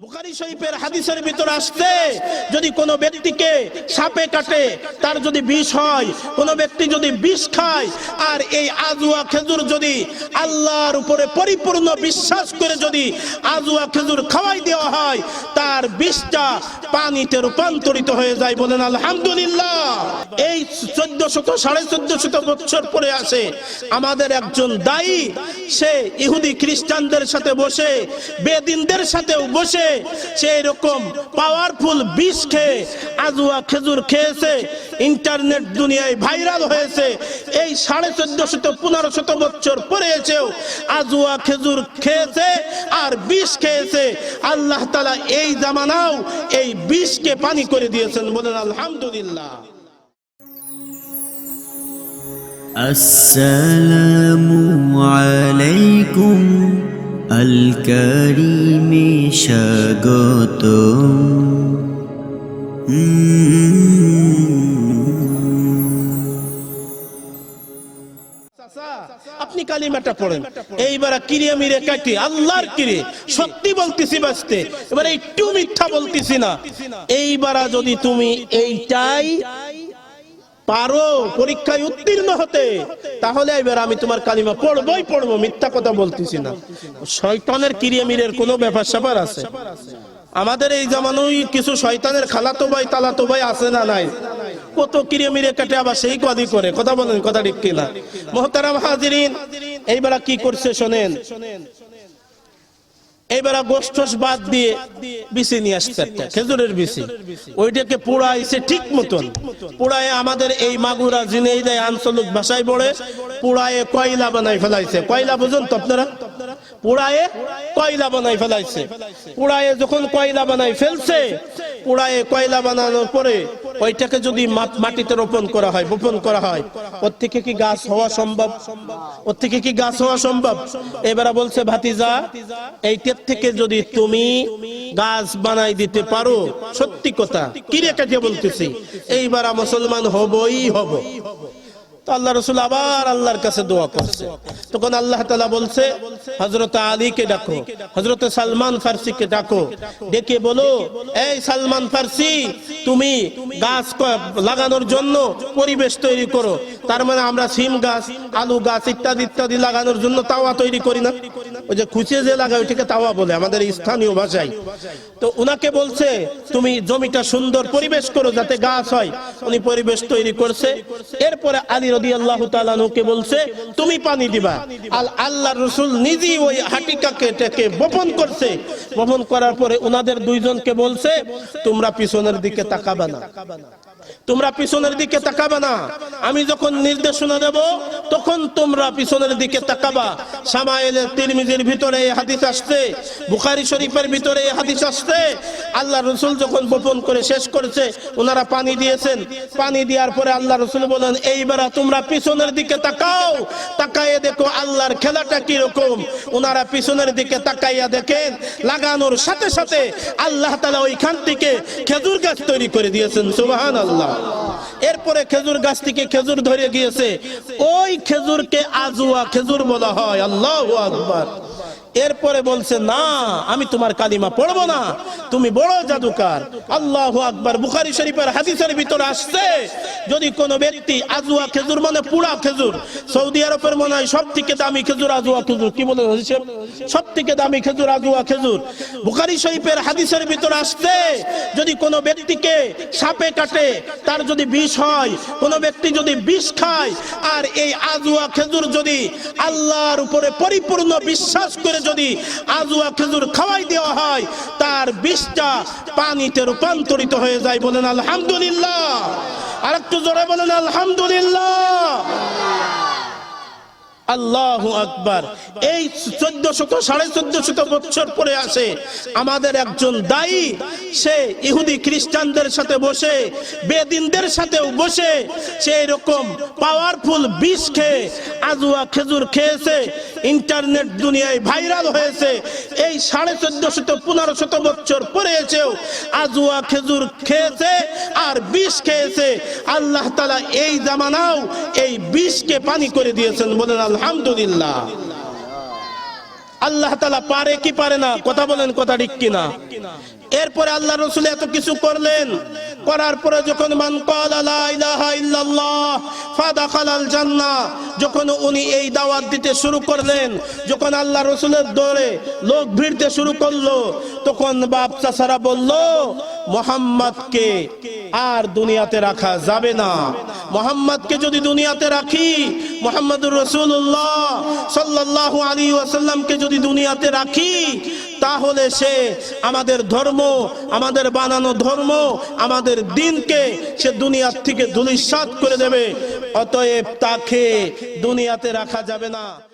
বুখারী শরীফের হাদিসের ভিতর আসছে, যদি কোনো ব্যক্তিকে সাপে কাটে, তার যদি বিষ হয়, কোনো ব্যক্তি যদি বিষ খায়, আর এই আজুয়া খেজুর যদি আল্লাহর উপরে পরিপূর্ণ বিশ্বাস করে যদি আজুয়া খেজুর খাওয়াই দেওয়া হয়, তার বিষটা পানিতে রূপান্তরিত হয়ে যায় বলেন আলহামদুলিল্লাহ। এই চোদ্দ শত সাড়ে চোদ্দ শত বছর পরে আসে, আমাদের একজন দায়ী, সে ইহুদি খ্রিস্টানদের সাথে বসে, বেদিনদের সাথেও বসে সে এরকম পাওয়ারফুল বিষ খেয়ে আজুয়া খেজুর খেয়েছে ইন্টারনেট দুনিয়ায় ভাইরাল হয়েছে এই সাড়ে চোদ্দ শত পনেরো শত বছর পরে এসেও আজুয়া খেজুর খেয়েছে আর বিষ খেয়েছে আল্লাহ তালা এই জামানাও এই বিষকে পানি করে দিয়েছেন বলেন আলহামদুলিল্লাহ السلام عليكم আল করিমে স্বাগত আপনি কালিমাটা পড়েন। এইবার কিরে মিরে কাটি আল্লাহর কিরে? সত্যি বলতেছি বাঁচতে এবার একটু মিথ্যা বলতেছি না। এইবার যদি তুমি এইটাই পারো, পরীক্ষায় উত্তীর্ণ হতে। তাহলে এবার আমি তোমার কালিমা পড়বই পড়ব, মিথ্যা কথা বলতেছি না। শয়তানের কিরিয়ে মিরের কোনো ব্যাপার স্যাপার আছে? আমাদের এই জামানোই কিছু শয়তানের খালাতো ভাই তালাতো ভাই আছে না নাই? কত কিরে মিরে কাটে আবার সেই কদি করে? কথা বলেন, কথা ঠিক কিনা? মোহতারাম হাজিরিন এইবার কি করছে শোনেন? এইবার গোষ্ঠ বাদ দিয়ে বিসি নিয়ে আসছে একটা খেজুরের বিসি। ওইটাকে পোড়াইছে ঠিক মতন। পোড়ায় আমাদের এই মাগুরা জিনেই দেয় আঞ্চলিক ভাষায় বলে, পোড়ায় কয়লা বানাই ফেলাইছে। কয়লা বুঝুন তো আপনারা? পোড়ায়ে কয়লা বানাই ফেলাইছে। পোড়ায়ে যখন কয়লা বানাই ফেলছে, পোড়ায়ে কয়লা বানানোর পরে ওইটাকে যদি মাটিতে রোপণ করা হয়, বোপন করা হয়, ওর থেকে কি গাছ হওয়া সম্ভব? ওর থেকে কি গাছ হওয়া সম্ভব? এবারে বলছে, ভাতিজা, এইটার থেকে যদি তুমি গাছ বানাই দিতে পারো, সত্যি কথা, কি রেখে বলতেছি? এইবার মুসলমান হবই হব। তো আল্লাহ রসুল আবার আল্লাহর কাছে দোয়া করছে। তখন আল্লাহ তালা বলছে হজরত আলীকে ডাকো হজরত সালমান ফার্সিকে ডাকো। ডেকে বলো, এই সালমান ফার্সি, তুমি গাছ লাগানোর জন্য পরিবেশ তৈরি করো। তার মানে আমরা সিম গাছ, আলু গাছ ইত্যাদি ইত্যাদি লাগানোর জন্য তাওয়া তৈরি করি না। ওই যে খুঁচিয়ে যে লাগায়, ওইটাকে তাওয়া বলে আমাদের স্থানীয় ভাষায়। তো উনাকে বলছে, তুমি জমিটা সুন্দর পরিবেশ করো যাতে গাছ হয়। উনি পরিবেশ তৈরি করছে। এরপরে আলী রদি আল্লাহ তালানুকে বলছে, তুমি পানি দিবা। আল আল্লাহ রসুল নিজেই ওই হাটিকাকে টেকে বপন করছে। বপন করার পরে ওনাদের দুইজনকে বলছে, তোমরা পিছনের দিকে তাকাবা না। তোমরা পিছনের দিকে তাকাবা না। আমি যখন নির্দেশনা দেব, তখন তোমরা পিছনের দিকে তাকাবা। সামাইলের তিরমিজির ভিতরে এই হাদিস আসছে, বুখারি শরীফের ভিতরে এই হাদিস আসছে। আল্লাহ রসুল যখন বপন করে শেষ করেছে, ওনারা পানি দিয়েছেন। পানি দেওয়ার পরে আল্লাহ রসুল বলেন, এইবার তোমরা পিছনের দিকে তাকাও। তাকাইয়ে দেখো আল্লাহর খেলাটা কীরকম। ওনারা পিছনের দিকে তাকাইয়া দেখেন, লাগানোর সাথে সাথে আল্লাহ তালা ওইখান থেকে খেজুর গাছ তৈরি করে দিয়েছেন। সুবাহান আল্লাহ এরপরে খেজুর গাছ থেকে খেজুর ধরে গিয়েছে। ওই খেজুরকে আজুয়া খেজুর বলা হয়। আল্লাহ আকবার। এরপরে বলছে, না, আমি তোমার কালিমা পড়ব না। তুমি বড় জাদুকার। আল্লাহ আকবার, বুখারি শরীফের হাদিসের ভিতরে আসছে, যদি কোন ব্যক্তি আজুয়া খেজুর মানে পুরা খেজুর, সৌদি আরবের মনে হয় সব থেকে দামি খেজুর আজুয়া খেজুর। কি বলে হিসেব সব থেকে দামি খেজুর আজুয়া খেজুর। বুখারি শরীফের হাদিসের ভিতরে আসছে, যদি কোনো ব্যক্তিকে সাপে কাটে, তার যদি বিষ হয়, কোনো ব্যক্তি যদি বিষ খায়, আর এই আজুয়া খেজুর যদি আল্লাহর উপরে পরিপূর্ণ বিশ্বাস করে যদি আজুয়া খেজুর খাওয়াই দেওয়া হয়, তার বিষটা পানিতে রূপান্তরিত হয়ে যায় বলেন আলহামদুলিল্লাহ। আর একটু জোরে বলেন আলহামদুলিল্লাহ। আল্লাহ আকবার। এই চোদ্দ শত সাড়ে চোদ্দ শত বছর পরে আসে আমাদের একজন দায়ী। সে ইহুদি খ্রিস্টানদের সাথে বসে, বেদিনদের সাথেও বসে সে এরকম পাওয়ারফুল বিষ খেয়ে আজুয়া খেজুর খেয়েছে। ইন্টারনেট দুনিয়ায় ভাইরাল হয়েছে। এই সাড়ে চোদ্দ শত পনেরো শত বছর পরে আজুয়া খেজুর খেয়েছে আর বিষ খেয়েছে। আল্লাহ তালা এই জামানাও এই বিষকে পানি করে দিয়েছেন বলেন আলহামদুলিল্লাহ। আল্লাহ তালা পারে কি পারে না? কথা বলেন কথা ঠিক কিনা? এরপরে আল্লাহ রসুল এত কিছু করলেন। করার পরে যখন মান জান্নাহ যখন উনি এই দাওয়াত দিতে শুরু করলেন, যখন আল্লাহ রসুলের দৌড়ে লোক ভিড়তে শুরু করল, তখন বাপ চাচারা বলল, মোহাম্মদকে আর দুনিয়াতে রাখা যাবে না। মোহাম্মদকে যদি দুনিয়াতে রাখি, মোহাম্মদুর রসুল্লাহ সাল্লাহ আলী ওয়াসাল্লামকে যদি দুনিয়াতে রাখি, তাহলে সে আমাদের ধর্ম, আমাদের বানানো ধর্ম, আমাদের দিনকে সে দুনিয়ার থেকে ধুলিসাৎ করে দেবে। অতএব তাকে দুনিয়াতে রাখা যাবে না।